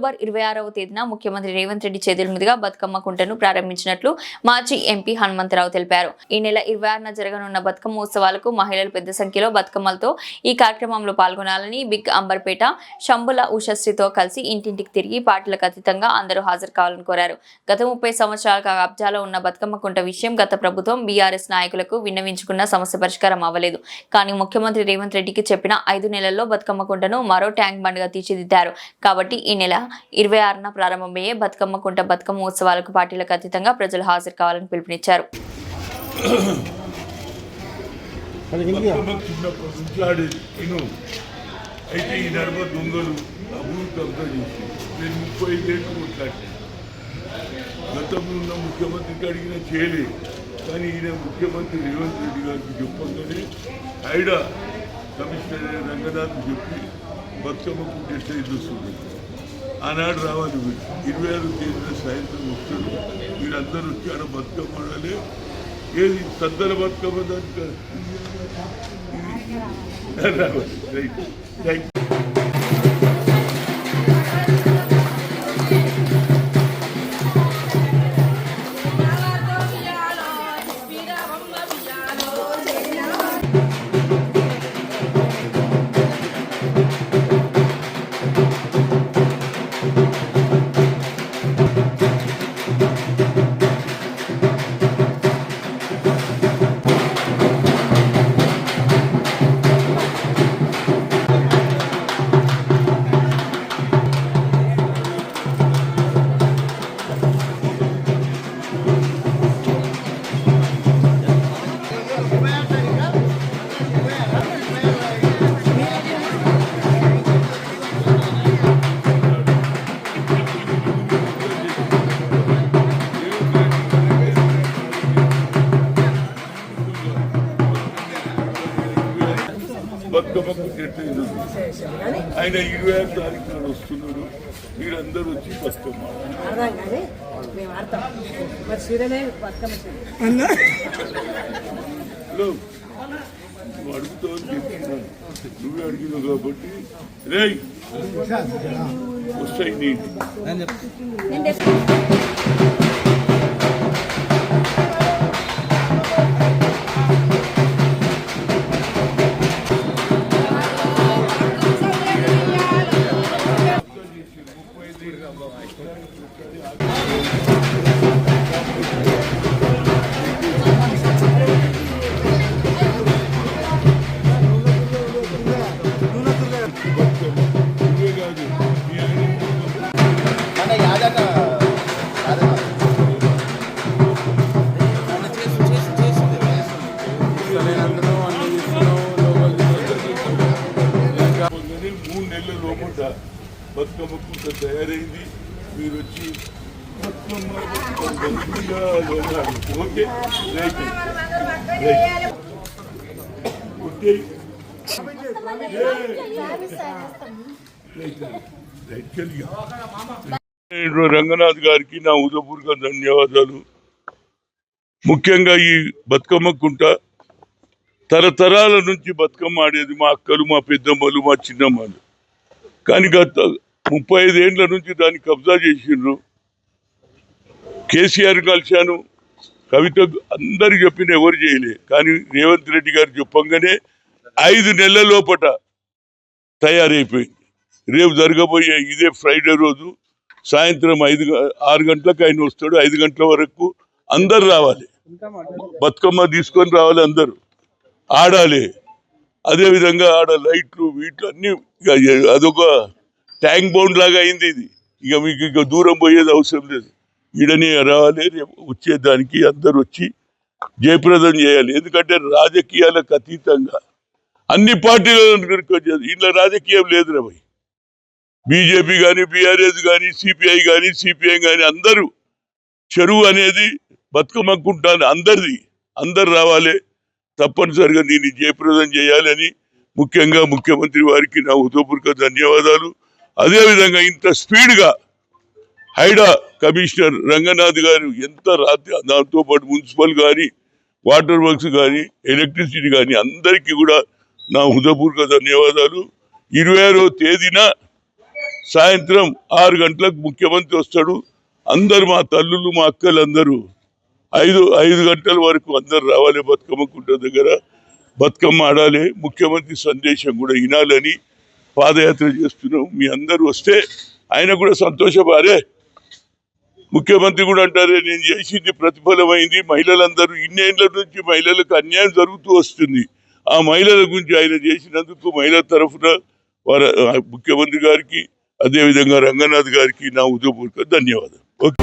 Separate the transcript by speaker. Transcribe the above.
Speaker 1: October ఇరవై ఆరవ తేదీన ముఖ్యమంత్రి రేవంత్ రెడ్డి చేతుల మీదుగా బతుకమ్మ కుంటను ప్రారంభించినట్లు మాజీ ఎంపీ హనుమంతరావు తెలిపారు. ఈ నెల ఇరవై ఆరున జరగనున్న బతుకమ్మ ఉత్సవాలకు మహిళలు పెద్ద సంఖ్యలో బతుకమ్మలతో ఈ కార్యక్రమంలో పాల్గొనాలని బిగ్ అంబర్పేట శంభుల ఉషశ్రీతో కలిసి ఇంటింటికి తిరిగి పార్టీలకు అతీతంగా అందరూ హాజరు కావాలని కోరారు. గత ముప్పై సంవత్సరాల కబ్జాలో ఉన్న బతుకమ్మ కుంట విషయం గత ప్రభుత్వం బీఆర్ఎస్ నాయకులకు విన్నవించుకున్న సమస్య పరిష్కారం అవ్వలేదు. కానీ ముఖ్యమంత్రి రేవంత్ రెడ్డికి చెప్పిన ఐదు నెలల్లో బతుకమ్మ కుంటను మరో ట్యాంక్ బండ్గా తీర్చిదిద్దారు. కాబట్టి ఈ నెల ఇరవై ఆరున ప్రారంభమయ్యే బతుకమ్మ కుంట బతుకమ్మ ఉత్సవాలకు పార్టీలకు అతీతంగా ప్రజలు హాజరు కావాలని పిలుపునిచ్చారు.
Speaker 2: బతుకమ్మ అయితే ఈ నడమ దొంగలు ఊరు కబ్జా చేసి నేను ముప్పై ఐదేళ్ళు కొట్లాడినాను గతంలో ఉన్న ముఖ్యమంత్రికి అడిగినా చేయలేదు కానీ ఈయన ముఖ్యమంత్రి రేవంత్ రెడ్డి గారికి చెప్పగానే ఐడా కమిషనర్ రంగనాథ్ చెప్పి బతుకమ్మకు ఎట్లా చూస్తుంది ఆనాడు రావాలి మీరు. ఇరవై ఆరు తేదీన సాయంత్రం వస్తారు. మీరందరూ వచ్చి ఆడ బతుకమ్మ ఆడాలి ఏది సద్దల బతుకమ్మ దానికి రావాలి. రైట్. థ్యాంక్ యూ ఎట్లా ఇది. ఆయన ఇరవై ఆరు తారీఖు నాడు వస్తున్నాడు. మీరందరూ వచ్చి బతుకమ్మ నువ్వు అడుగుతావు అని చెప్తున్నాను. నువ్వే అడిగినావు కాబట్టి. రేయ్. వస్తాయి నీటి. మూడు నెలల లోపల బతుకమ్మ పూట తయారైంది. మీరు వచ్చి ఓకే ఓకే రంగనాథ్ గారికి నా ఉదయపూర్వక ధన్యవాదాలు. ముఖ్యంగా ఈ బతుకమ్మ కుంట తరతరాల నుంచి బతుకమ్మ ఆడేది మా అక్కలు మా పెద్దమ్మలు మా చిన్నమ్మలు. కానీ గత ముప్పై ఐదేండ్ల నుంచి దాన్ని కబ్జా చేసిండ్రు. కేసీఆర్ కలిశాను. కవిత అందరు చెప్పిన ఎవరు చేయలే. కానీ రేవంత్ రెడ్డి గారు చెప్పంగానే ఐదు నెలల లోపట తయారైపోయింది. రేపు జరగబోయే ఇదే ఫ్రైడే రోజు సాయంత్రం ఐదు ఆరు గంటలకు ఆయన వస్తాడు. ఐదు గంటల వరకు అందరు రావాలి. బతుకమ్మ తీసుకొని రావాలి అందరూ. ఆడాలి. అదే విధంగా ఆడ లైట్లు వీట్లు అన్నీ అదొక ట్యాంక్ బౌండ్ లాగా అయింది ఇది. ఇక మీకు ఇక దూరం పోయేది అవసరం లేదు. ఈడనే రావాలి వచ్చేదానికి అందరు వచ్చి జయప్రదం చేయాలి. ఎందుకంటే రాజకీయాలకు అతీతంగా అన్ని పార్టీల ఇంట్లో రాజకీయం లేదు రా భయ్. బీజేపీ కానీ బీఆర్ఎస్ కానీ సిపిఐ కానీ సిపిఐ కానీ అందరూ చెరువు అనేది బతుకమ్మకుంటాను అందరిది. అందరు రావాలి. తప్పనిసరిగా దీన్ని జయప్రదం చేయాలని ముఖ్యంగా ముఖ్యమంత్రి వారికి నా ఉదయపూర్వక ధన్యవాదాలు. అదేవిధంగా ఇంత స్పీడ్గా హైడా కమిషనర్ రంగనాథ్ గారు ఎంత రాత్రి దాంతో పాటు మున్సిపల్ కానీ వాటర్ వర్క్స్ కానీ ఎలక్ట్రిసిటీ కానీ అందరికీ కూడా నా హృదయపూర్వక ధన్యవాదాలు. ఇరవై ఆరో తేదీన సాయంత్రం ఆరు గంటలకు ముఖ్యమంత్రి వస్తాడు. అందరు మా తల్లులు మా అక్కలు అందరూ ఐదు ఐదు గంటల వరకు అందరు రావాలి బతుకమ్మ కుంట దగ్గర. బతుకమ్మ ఆడాలి. ముఖ్యమంత్రి సందేశం కూడా వినాలని పాదయాత్ర చేస్తున్నాం. మీ అందరూ వస్తే ఆయన కూడా సంతోషపారే ముఖ్యమంత్రి కూడా అంటారే నేను చేసింది ప్రతిఫలమైంది. మహిళలందరూ ఇన్నేళ్ళ నుంచి మహిళలకు అన్యాయం జరుగుతూ వస్తుంది. ఆ మహిళల గురించి ఆయన చేసినందుకు మహిళల తరఫున వారు ముఖ్యమంత్రి గారికి అదేవిధంగా రంగనాథ్ గారికి నా ఉదయపూర్వక ధన్యవాదాలు. ఓకే.